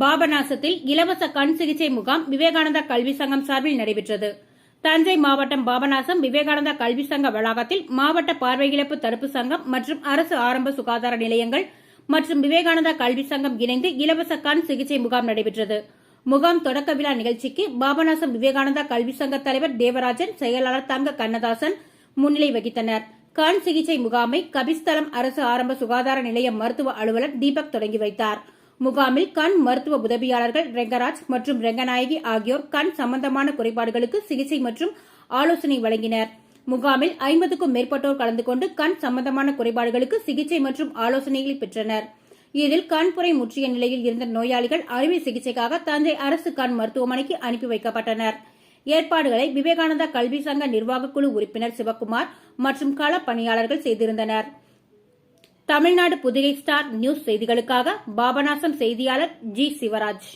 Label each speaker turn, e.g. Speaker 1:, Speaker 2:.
Speaker 1: பாபநாசத்தில் இலவச கண் சிகிச்சை முகாம் விவேகானந்தா கல்வி சங்கம் சார்பில் நடைபெற்றது. தஞ்சை மாவட்டம் பாபநாசம் விவேகானந்தா கல்வி சங்க வளாகத்தில் மாவட்ட பார்வை இழப்பு தடுப்பு சங்கம் மற்றும் அரசு ஆரம்ப சுகாதார நிலையங்கள் மற்றும் விவேகானந்தா கல்வி சங்கம் இணைந்து இலவச கண் சிகிச்சை முகாம் நடைபெற்றது. முகாம் தொடக்க விழா நிகழ்ச்சிக்கு பாபநாசம் விவேகானந்தா கல்வி சங்க தலைவர் தேவராஜன் செயலாளர் தங்க கண்ணதாசன் முன்னிலை வகித்தனர். கண் சிகிச்சை முகாமை கபிஸ்தலம் அரசு ஆரம்ப சுகாதார நிலைய மருத்துவ அலுவலர் தீபக் தொடங்கி வைத்தார். முகாமில் கண் மருத்துவ உதவியாளர்கள் ரெங்கராஜ் மற்றும் ரெங்கநாயகி ஆகியோர் கண் சம்பந்தமான குறைபாடுகளுக்கு சிகிச்சை மற்றும் ஆலோசனை வழங்கினர். முகாமில் ஐம்பதுக்கும் மேற்பட்டோர் கலந்து கொண்டு கண் சம்பந்தமான குறைபாடுகளுக்கு சிகிச்சை மற்றும் ஆலோசனைகளை பெற்றனர். இதில் கண்புரை முற்றிய நிலையில் இருந்த நோயாளிகள் அறுவை சிகிச்சைக்காக தஞ்சை அரசு கண் மருத்துவமனைக்கு அனுப்பி வைக்கப்பட்டனர். ஏற்பாடுகளை விவேகானந்தா கல்வி சங்க நிர்வாகக் குழு உறுப்பினர் சிவக்குமார் மற்றும் கள பணியாளர்கள் செய்திருந்தனர். தமிழ்நாடு புதுகை ஸ்டார் நியூஸ் செய்திகளுக்காக பாபநாசம் செய்தியாளர் ஜி சிவராஜ்.